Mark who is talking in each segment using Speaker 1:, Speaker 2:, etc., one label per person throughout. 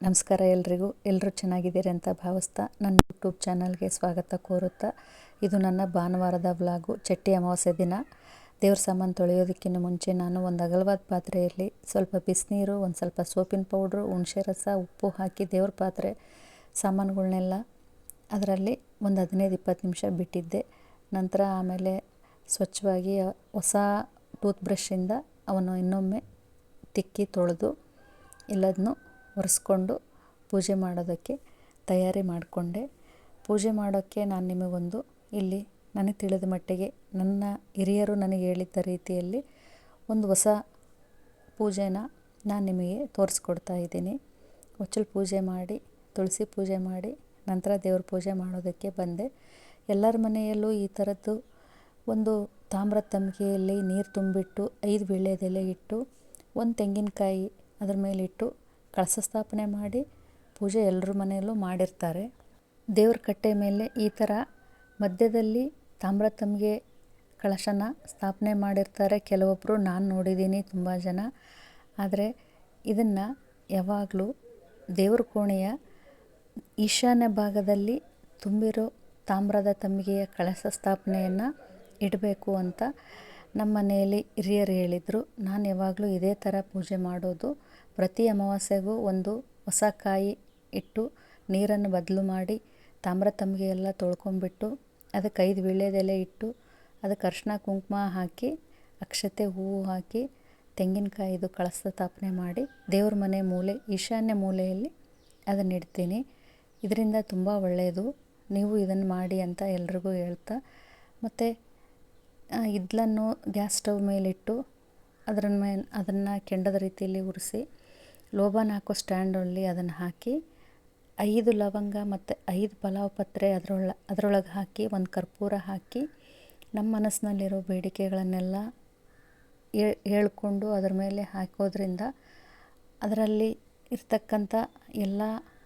Speaker 1: ನಮಸ್ಕಾರ ಎಲ್ರಿಗೂ. ಎಲ್ಲರೂ ಚೆನ್ನಾಗಿದ್ದೀರಿ ಅಂತ ಭಾವಿಸ್ತಾ ನನ್ನ ಯೂಟ್ಯೂಬ್ ಚಾನಲ್ಗೆ ಸ್ವಾಗತ ಕೋರುತ್ತಾ, ಇದು ನನ್ನ ಭಾನುವಾರದ ವ್ಲಾಗು, ಚಟ್ಟಿ ಅಮಾವಾಸ್ಯೆ ದಿನ. ದೇವ್ರ ಸಾಮಾನು ತೊಳೆಯೋದಕ್ಕಿಂತ ಮುಂಚೆ ನಾನು ಒಂದು ಅಗಲವಾದ ಪಾತ್ರೆಯಲ್ಲಿ ಸ್ವಲ್ಪ ಬಿಸಿನೀರು, ಒಂದು ಸ್ವಲ್ಪ ಸೋಪಿನ ಪೌಡ್ರು, ಹುಣಸೆ ರಸ, ಉಪ್ಪು ಹಾಕಿ ದೇವ್ರ ಪಾತ್ರೆ ಸಾಮಾನುಗಳನ್ನೆಲ್ಲ ಅದರಲ್ಲಿ ಒಂದು ಹದಿನೈದು ಇಪ್ಪತ್ತು ನಿಮಿಷ ಬಿಟ್ಟಿದ್ದೆ. ನಂತರ ಆಮೇಲೆ ಸ್ವಚ್ಛವಾಗಿ ಹೊಸ ಟೂತ್ ಬ್ರಷಿಂದ ಅವನು ಇನ್ನೊಮ್ಮೆ ತಿಕ್ಕಿ ತೊಳೆದು ಎಲ್ಲದನ್ನೂ ಒರೆಸ್ಕೊಂಡು ಪೂಜೆ ಮಾಡೋದಕ್ಕೆ ತಯಾರಿ ಮಾಡಿಕೊಂಡೆ. ಪೂಜೆ ಮಾಡೋಕ್ಕೆ ನಾನು ನಿಮಗೊಂದು ಇಲ್ಲಿ ನನಗೆ ತಿಳಿದ ಮಟ್ಟಿಗೆ ನನ್ನ ಹಿರಿಯರು ನನಗೆ ಹೇಳಿದ್ದ ರೀತಿಯಲ್ಲಿ ಒಂದು ಹೊಸ ಪೂಜೆನ ನಾನು ನಿಮಗೆ ತೋರಿಸ್ಕೊಡ್ತಾ ಇದ್ದೀನಿ. ಒಚ್ಚಲು ಪೂಜೆ ಮಾಡಿ, ತುಳಸಿ ಪೂಜೆ ಮಾಡಿ, ನಂತರ ದೇವ್ರ ಪೂಜೆ ಮಾಡೋದಕ್ಕೆ ಬಂದೆ. ಎಲ್ಲರ ಮನೆಯಲ್ಲೂ ಈ ಥರದ್ದು ಒಂದು ತಾಮ್ರದ ತಂಬಿಗೆಯಲ್ಲಿ ನೀರು ತುಂಬಿಟ್ಟು, ಐದು ವೀಳ್ಯದೆಲೆ ಇಟ್ಟು, ಒಂದು ತೆಂಗಿನಕಾಯಿ ಅದ್ರ ಮೇಲಿಟ್ಟು ಕಳಶ ಸ್ಥಾಪನೆ ಮಾಡಿ ಪೂಜೆ ಎಲ್ಲರ ಮನೆಯಲ್ಲೂ ಮಾಡಿರ್ತಾರೆ. ದೇವ್ರ ಕಟ್ಟೆ ಮೇಲೆ ಈ ಥರ ಮಧ್ಯದಲ್ಲಿ ತಾಮ್ರ ತಂಬಿಗೆ ಕಳಶನ ಸ್ಥಾಪನೆ ಮಾಡಿರ್ತಾರೆ. ಕೆಲವೊಬ್ಬರು ನಾನು ನೋಡಿದ್ದೀನಿ ತುಂಬ ಜನ. ಆದರೆ ಇದನ್ನು ಯಾವಾಗಲೂ ದೇವ್ರ ಕೋಣೆಯ ಈಶಾನ್ಯ ಭಾಗದಲ್ಲಿ ತುಂಬಿರೋ ತಾಮ್ರದ ತಂಬಿಗೆಯ ಕಳಶ ಸ್ಥಾಪನೆಯನ್ನು ಇಡಬೇಕು ಅಂತ ನಮ್ಮ ಮನೆಯಲ್ಲಿ ಹಿರಿಯರು ಹೇಳಿದರು. ನಾನು ಯಾವಾಗಲೂ ಇದೇ ಥರ ಪೂಜೆ ಮಾಡೋದು ಪ್ರತಿ ಅಮಾವಾಸ್ಯೆಗೂ ಒಂದು ಹೊಸ ಕಾಯಿ ಇಟ್ಟು ನೀರನ್ನು ಬದಲು ಮಾಡಿ ತಾಮ್ರ ತಂಬಿಗೆ ಎಲ್ಲ ತೊಳ್ಕೊಂಬಿಟ್ಟು ಅದಕ್ಕೆ ಐದು ವೀಳ್ಯದೆಲೆ ಇಟ್ಟು ಅದಕ್ಕೆ ಅರಿಶಿನ ಕುಂಕುಮ ಹಾಕಿ ಅಕ್ಷತೆ ಹೂವು ಹಾಕಿ ತೆಂಗಿನಕಾಯಿದು ಕಳಸ ಸ್ಥಾಪನೆ ಮಾಡಿ ದೇವ್ರ ಮನೆ ಮೂಲೆ, ಈಶಾನ್ಯ ಮೂಲೆಯಲ್ಲಿ ಅದನ್ನು ಇಡ್ತೀನಿ. ಇದರಿಂದ ತುಂಬ ಒಳ್ಳೆಯದು. ನೀವು ಇದನ್ನು ಮಾಡಿ ಅಂತ ಎಲ್ರಿಗೂ ಹೇಳ್ತಾ. ಮತ್ತು ಇದ್ಲನ್ನು ಗ್ಯಾಸ್ ಸ್ಟವ್ ಮೇಲಿಟ್ಟು ಅದರ ಮೇಲೆ ಅದನ್ನು ಕೆಂಡದ ರೀತಿಯಲ್ಲಿ ಉರಿಸಿ ಲೋಬಾನ್ ಹಾಕೋ ಸ್ಟ್ಯಾಂಡಲ್ಲಿ ಅದನ್ನು ಹಾಕಿ ಐದು ಲವಂಗ ಮತ್ತು ಐದು ಪಲಾವ್ ಪತ್ರೆ ಅದರೊಳ, ಅದರೊಳಗೆ ಹಾಕಿ ಒಂದು ಕರ್ಪೂರ ಹಾಕಿ ನಮ್ಮ ಮನಸ್ಸಿನಲ್ಲಿರೋ ಬೇಡಿಕೆಗಳನ್ನೆಲ್ಲ ಹೇಳ್ಕೊಂಡು ಅದರ ಮೇಲೆ ಹಾಕೋದ್ರಿಂದ ಅದರಲ್ಲಿ ಇರ್ತಕ್ಕಂಥ ಎಲ್ಲ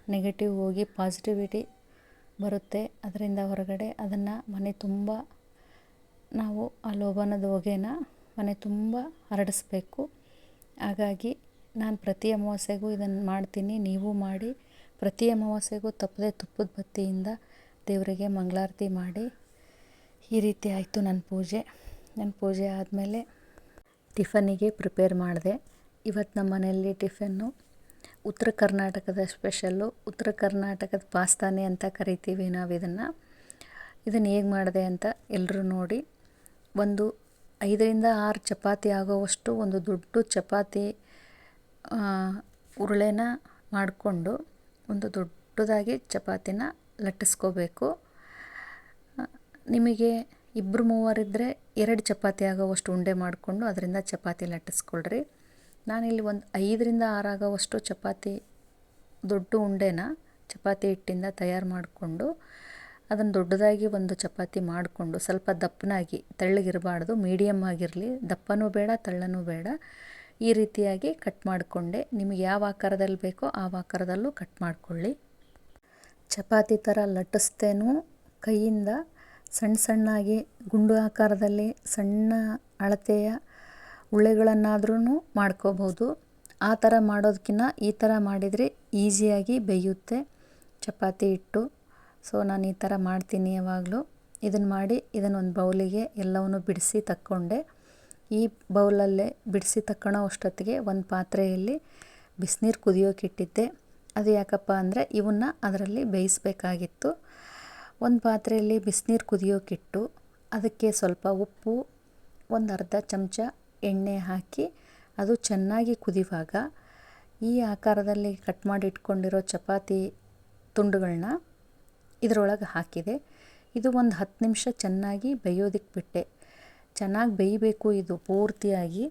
Speaker 1: ನೆಗೆಟಿವ್ ಹೋಗಿ ಪಾಸಿಟಿವಿಟಿ ಬರುತ್ತೆ. ಅದರಿಂದ ಹೊರಗಡೆ ಅದನ್ನು ಮನೆ ತುಂಬ ನಾವು ಆ ಲೋಬನದ ಹೊಗೆನ ಮನೆ ತುಂಬ ಹರಡಿಸ್ಬೇಕು. ಹಾಗಾಗಿ ನಾನು ಪ್ರತಿ ಅಮಾವಾಸ್ಯೆಗೂ ಇದನ್ನು ಮಾಡ್ತೀನಿ, ನೀವು ಮಾಡಿ. ಪ್ರತಿ ಅಮಾವಾಸ್ಯೆಗೂ ತಪ್ಪದೆ ತುಪ್ಪದ ಬತ್ತಿಯಿಂದ ದೇವರಿಗೆ ಮಂಗಳಾರತಿ ಮಾಡಿ. ಈ ರೀತಿ ಆಯಿತು ನನ್ನ ಪೂಜೆ. ನನ್ನ ಪೂಜೆ ಆದಮೇಲೆ ಟಿಫನಿಗೆ ಪ್ರಿಪೇರ್ ಮಾಡಿದೆ. ಇವತ್ತು ನಮ್ಮ ಮನೆಯಲ್ಲಿ ಟಿಫನ್ನು ಉತ್ತರ ಕರ್ನಾಟಕದ ಸ್ಪೆಷಲ್ಲು, ಉತ್ತರ ಕರ್ನಾಟಕದ ಪಾಸ್ತಾನೆ ಅಂತ ಕರಿತೀವಿ ನಾವು ಇದನ್ನು ಇದನ್ನು ಹೇಗೆ ಮಾಡಿದೆ ಅಂತ ಎಲ್ಲರೂ ನೋಡಿ. ಒಂದು ಐದರಿಂದ ಆರು ಚಪಾತಿ ಆಗೋವಷ್ಟು ಒಂದು ದೊಡ್ಡ ಚಪಾತಿ ಉರುಳೆನ ಮಾಡಿಕೊಂಡು ಒಂದು ದೊಡ್ಡದಾಗಿ ಚಪಾತಿನ ಲಟ್ಟಿಸ್ಕೋಬೇಕು. ನಿಮಗೆ ಇಬ್ಬರು ಮೂವರಿದ್ದರೆ ಎರಡು ಚಪಾತಿ ಆಗೋವಷ್ಟು ಉಂಡೆ ಮಾಡಿಕೊಂಡು ಅದರಿಂದ ಚಪಾತಿ ಲಟ್ಟಿಸ್ಕೊಳ್ರಿ. ನಾನಿಲ್ಲಿ ಒಂದು ಐದರಿಂದ ಆರಾಗೋವಷ್ಟು ಚಪಾತಿ, ದೊಡ್ಡ ಉಂಡೆನ ಚಪಾತಿ ಹಿಟ್ಟಿಂದ ತಯಾರು ಮಾಡಿಕೊಂಡು ಅದನ್ನು ದೊಡ್ಡದಾಗಿ ಒಂದು ಚಪಾತಿ ಮಾಡಿಕೊಂಡು ಸ್ವಲ್ಪ ದಪ್ಪನಾಗಿ, ತೆಳ್ಳಗಿರಬಾರ್ದು, ಮೀಡಿಯಮ್ ಆಗಿರಲಿ. ದಪ್ಪನೂ ಬೇಡ, ತೆಳ್ಳನೂ ಬೇಡ. ಈ ರೀತಿಯಾಗಿ ಕಟ್ ಮಾಡಿಕೊಂಡೆ. ನಿಮಗೆ ಯಾವ ಆಕಾರದಲ್ಲಿ ಬೇಕೋ ಆ ಆಕಾರದಲ್ಲೂ ಕಟ್ ಮಾಡಿಕೊಳ್ಳಿ. ಚಪಾತಿ ಥರ ಲಟ್ಟಿಸ್ತೇನೂ ಕೈಯಿಂದ, ಸಣ್ಣ ಸಣ್ಣಾಗಿ ಗುಂಡು ಆಕಾರದಲ್ಲಿ ಸಣ್ಣ ಅಳತೆಯ ಉಳ್ಳೆಗಳನ್ನಾದ್ರೂ ಮಾಡ್ಕೋಬೋದು ಆ ಥರ ಮಾಡೋದಕ್ಕಿಂತ ಈ ಥರ ಮಾಡಿದರೆ ಈಸಿಯಾಗಿ ಬೇಯುತ್ತೆ. ಚಪಾತಿ ಹಿಟ್ಟು. ಸೊ, ನಾನು ಈ ಥರ ಮಾಡ್ತೀನಿ ಯಾವಾಗಲೂ. ಇದನ್ನು ಮಾಡಿ ಇದನ್ನು ಒಂದು ಬೌಲಿಗೆ ಎಲ್ಲವನ್ನು ಬಿಡಿಸಿ ತಕ್ಕೊಂಡೆ. ಈ ಬೌಲಲ್ಲೇ ಬಿಡಿಸಿ ತಕ್ಕೊಳ್ಳೋ ಅಷ್ಟೊತ್ತಿಗೆ ಒಂದು ಪಾತ್ರೆಯಲ್ಲಿ ಬಿಸಿನೀರು ಕುದಿಯೋಕೆ ಇಟ್ಟಿದ್ದೆ. ಅದು ಯಾಕಪ್ಪ ಅಂದರೆ ಇವನ್ನ ಅದರಲ್ಲಿ ಬೇಯಿಸಬೇಕಾಗಿತ್ತು. ಒಂದು ಪಾತ್ರೆಯಲ್ಲಿ ಬಿಸಿನೀರು ಕುದಿಯೋಕ್ಕಿಟ್ಟು ಅದಕ್ಕೆ ಸ್ವಲ್ಪ ಉಪ್ಪು, ಒಂದು ಅರ್ಧ ಚಮಚ ಎಣ್ಣೆ ಹಾಕಿ ಅದು ಚೆನ್ನಾಗಿ ಕುದಿಯುವಾಗ ಈ ಆಕಾರದಲ್ಲಿ ಕಟ್ ಮಾಡಿ ಇಟ್ಕೊಂಡಿರೋ ಚಪಾತಿ ತುಂಡುಗಳನ್ನ ಇದರೊಳಗೆ ಹಾಕಿದೆ. ಇದು ಒಂದು ಹತ್ತು ನಿಮಿಷ ಚೆನ್ನಾಗಿ ಬೇಯೋದಿಕ್ಕೆ ಬಿಟ್ಟೆ. ಚೆನ್ನಾಗಿ ಬೇಯಬೇಕು, ಇದು ಪೂರ್ತಿಯಾಗಿ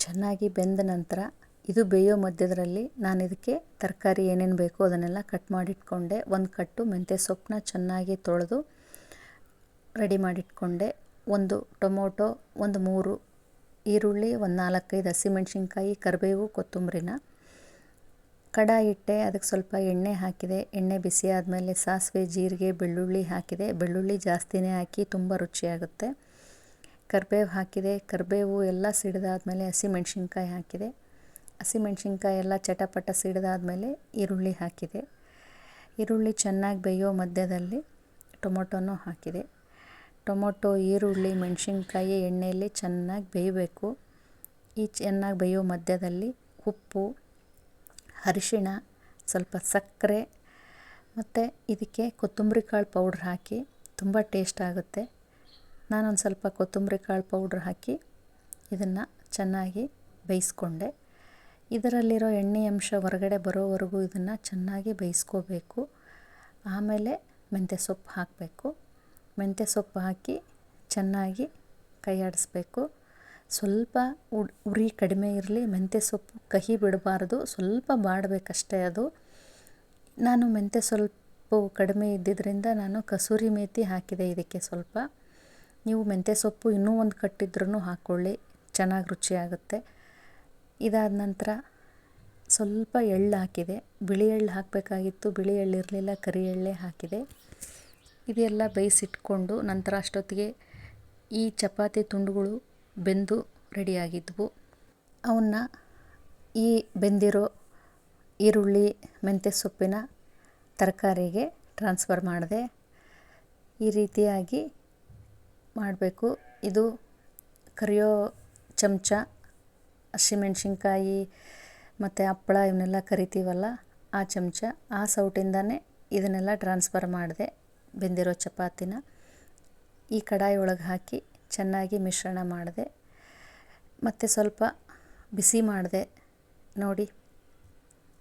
Speaker 1: ಚೆನ್ನಾಗಿ ಬೆಂದ ನಂತರ ಇದು ಬೇಯೋ ಮಧ್ಯದರಲ್ಲಿ ನಾನು ಇದಕ್ಕೆ ತರಕಾರಿ ಏನೇನು ಬೇಕೋ ಅದನ್ನೆಲ್ಲ ಕಟ್ ಮಾಡಿಟ್ಕೊಂಡೆ. ಒಂದು ಕಟ್ಟು ಮೆಂತ್ಯ ಸೊಪ್ಪನ್ನ ಚೆನ್ನಾಗಿ ತೊಳೆದು ರೆಡಿ ಮಾಡಿಟ್ಕೊಂಡೆ. ಒಂದು ಟೊಮೊಟೊ, ಒಂದು ಮೂರು ಈರುಳ್ಳಿ, ಒಂದು ನಾಲ್ಕೈದು ಹಸಿಮೆಣ್ಸಿನ್ಕಾಯಿ, ಕರಿಬೇವು, ಕೊತ್ತಂಬರಿನ ಕಡಾಯಿ ಇಟ್ಟೆ. ಅದಕ್ಕೆ ಸ್ವಲ್ಪ ಎಣ್ಣೆ ಹಾಕಿದೆ. ಎಣ್ಣೆ ಬಿಸಿ ಆದಮೇಲೆ ಸಾಸಿವೆ, ಜೀರಿಗೆ, ಬೆಳ್ಳುಳ್ಳಿ ಹಾಕಿದೆ. ಬೆಳ್ಳುಳ್ಳಿ ಜಾಸ್ತಿನೇ ಹಾಕಿ ತುಂಬ ರುಚಿಯಾಗುತ್ತೆ. ಕರಿಬೇವು ಹಾಕಿದೆ. ಕರಿಬೇವು ಎಲ್ಲ ಸಿಡಿದಾದ್ಮೇಲೆ ಹಸಿಮೆಣ್ಸಿನ್ಕಾಯಿ ಹಾಕಿದೆ. ಹಸಿಮೆಣ್ಸಿನ್ಕಾಯಿ ಎಲ್ಲ ಚಟಪಟ ಸಿಡಿದಾದ್ಮೇಲೆ ಈರುಳ್ಳಿ ಹಾಕಿದೆ. ಈರುಳ್ಳಿ ಚೆನ್ನಾಗಿ ಬೇಯೋ ಮಧ್ಯದಲ್ಲಿ ಟೊಮೊಟೊನೂ ಹಾಕಿದೆ. ಟೊಮೊಟೊ, ಈರುಳ್ಳಿ, ಮೆಣಸಿನ್ಕಾಯಿ ಎಣ್ಣೆಯಲ್ಲಿ ಚೆನ್ನಾಗಿ ಬೇಯಬೇಕು. ಈ ಚೆನ್ನಾಗಿ ಬೇಯೋ ಮಧ್ಯದಲ್ಲಿ ಉಪ್ಪು, ಅರಿಶಿಣ, ಸ್ವಲ್ಪ ಸಕ್ಕರೆ ಮತ್ತು ಇದಕ್ಕೆ ಕೊತ್ತಂಬರಿ ಕಾಳು ಪೌಡ್ರ್ ಹಾಕಿ ತುಂಬ ಟೇಸ್ಟ್ ಆಗುತ್ತೆ. ನಾನೊಂದು ಸ್ವಲ್ಪ ಕೊತ್ತಂಬರಿ ಕಾಳು ಪೌಡ್ರ್ ಹಾಕಿ ಇದನ್ನು ಚೆನ್ನಾಗಿ ಬೇಯಿಸ್ಕೊಂಡೆ. ಇದರಲ್ಲಿರೋ ಎಣ್ಣೆ ಅಂಶ ಹೊರಗಡೆ ಬರೋವರೆಗೂ ಇದನ್ನು ಚೆನ್ನಾಗಿ ಬೇಯಿಸ್ಕೋಬೇಕು. ಆಮೇಲೆ ಮೆಂತ್ಯ ಸೊಪ್ಪು ಹಾಕಬೇಕು. ಮೆಂತ್ಯ ಸೊಪ್ಪು ಹಾಕಿ ಚೆನ್ನಾಗಿ ಕೈಯಾಡಿಸ್ಬೇಕು. ಸ್ವಲ್ಪ ಉರಿ ಕಡಿಮೆ ಇರಲಿ, ಮೆಂತ್ಯ ಸೊಪ್ಪು ಕಹಿ ಬಿಡಬಾರ್ದು, ಸ್ವಲ್ಪ ಬಾಡಬೇಕಷ್ಟೇ ಅದು. ನಾನು ಮೆಂತ್ಯ ಸ್ವಲ್ಪ ಕಡಿಮೆ ಇದ್ದಿದ್ದರಿಂದ ನಾನು ಕಸೂರಿ ಮೇಥಿ ಹಾಕಿದೆ ಇದಕ್ಕೆ ಸ್ವಲ್ಪ. ನೀವು ಮೆಂತ್ಯ ಸೊಪ್ಪು ಇನ್ನೂ ಒಂದು ಕಟ್ಟಿದ್ರೂ ಹಾಕ್ಕೊಳ್ಳಿ, ಚೆನ್ನಾಗಿ ರುಚಿಯಾಗುತ್ತೆ. ಇದಾದ ನಂತರ ಸ್ವಲ್ಪ ಎಳ್ಳು ಹಾಕಿದೆ. ಬಿಳಿ ಎಳ್ಳು ಹಾಕಬೇಕಾಗಿತ್ತು, ಬಿಳಿ ಎಳ್ಳು ಇರಲಿಲ್ಲ, ಕರಿ ಎಳ್ಳೇ ಹಾಕಿದೆ. ಇದೆಲ್ಲ ಬೇಯಿಸಿಟ್ಕೊಂಡು ನಂತರ ಅಷ್ಟೊತ್ತಿಗೆ ಈ ಚಪಾತಿ ತುಂಡುಗಳು ಬೆಂದು ರೆಡಿಯಾಗಿದ್ವು. ಅವನ್ನ ಈ ಬೆಂದಿರೋ ಈರುಳ್ಳಿ, ಮೆಂತ್ಯ ಸೊಪ್ಪಿನ ತರಕಾರಿಗೆ ಟ್ರಾನ್ಸ್ಫರ್ ಮಾಡಿದೆ. ಈ ರೀತಿಯಾಗಿ ಮಾಡಬೇಕು. ಇದು ಕರಿಯೋ ಚಮಚ, ಹಸಿಮೆಣ್ಸಿನ್ಕಾಯಿ ಮತ್ತು ಹಪ್ಪಳ ಇವನ್ನೆಲ್ಲ ಕರಿತೀವಲ್ಲ, ಆ ಚಮಚ. ಆ ಸೌಟಿಂದನೇ ಇದನ್ನೆಲ್ಲ ಟ್ರಾನ್ಸ್ಫರ್ ಮಾಡಿದೆ ಬೆಂದಿರೋ ಚಪಾತಿನ. ಈ ಕಡಾಯಿ ಒಳಗೆ ಹಾಕಿ ಚೆನ್ನಾಗಿ ಮಿಶ್ರಣ ಮಾಡಿದೆ. ಮತ್ತು ಸ್ವಲ್ಪ ಬಿಸಿ ಮಾಡಿದೆ. ನೋಡಿ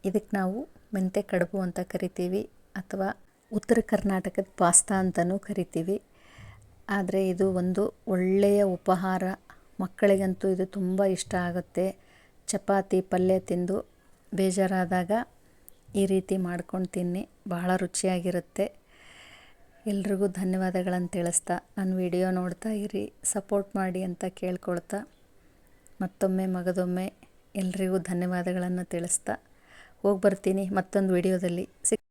Speaker 1: ಇದಕ್ಕೆ ನಾವು ಮೆಂತೆ ಕಡುಬು ಅಂತ ಕರಿತೀವಿ ಅಥವಾ ಉತ್ತರ ಕರ್ನಾಟಕದ ಪಾಸ್ತಾ ಅಂತಲೂ ಕರಿತೀವಿ. ಆದರೆ ಇದು ಒಂದು ಒಳ್ಳೆಯ ಉಪಹಾರ. ಮಕ್ಕಳಿಗಂತೂ ಇದು ತುಂಬ ಇಷ್ಟ ಆಗುತ್ತೆ. ಚಪಾತಿ, ಪಲ್ಯ ತಿಂದು ಬೇಜಾರಾದಾಗ ಈ ರೀತಿ ಮಾಡ್ಕೊಂಡು ತಿನ್ನಿ. ಬಹಳ ರುಚಿಯಾಗಿರುತ್ತೆ. ಎಲ್ರಿಗೂ ಧನ್ಯವಾದಗಳನ್ನು ತಿಳಿಸ್ತಾ. ನನ್ನ ವಿಡಿಯೋ ನೋಡ್ತಾ ಇರಿ, ಸಪೋರ್ಟ್ ಮಾಡಿ ಅಂತ ಕೇಳ್ಕೊಳ್ತಾ. ಮತ್ತೊಮ್ಮೆ ಮಗದೊಮ್ಮೆ ಎಲ್ರಿಗೂ ಧನ್ಯವಾದಗಳನ್ನು ತಿಳಿಸ್ತಾ. ಹೋಗಿ ಬರ್ತೀನಿ ಮತ್ತೊಂದು ವಿಡಿಯೋದಲ್ಲಿ. ಸಿಕ್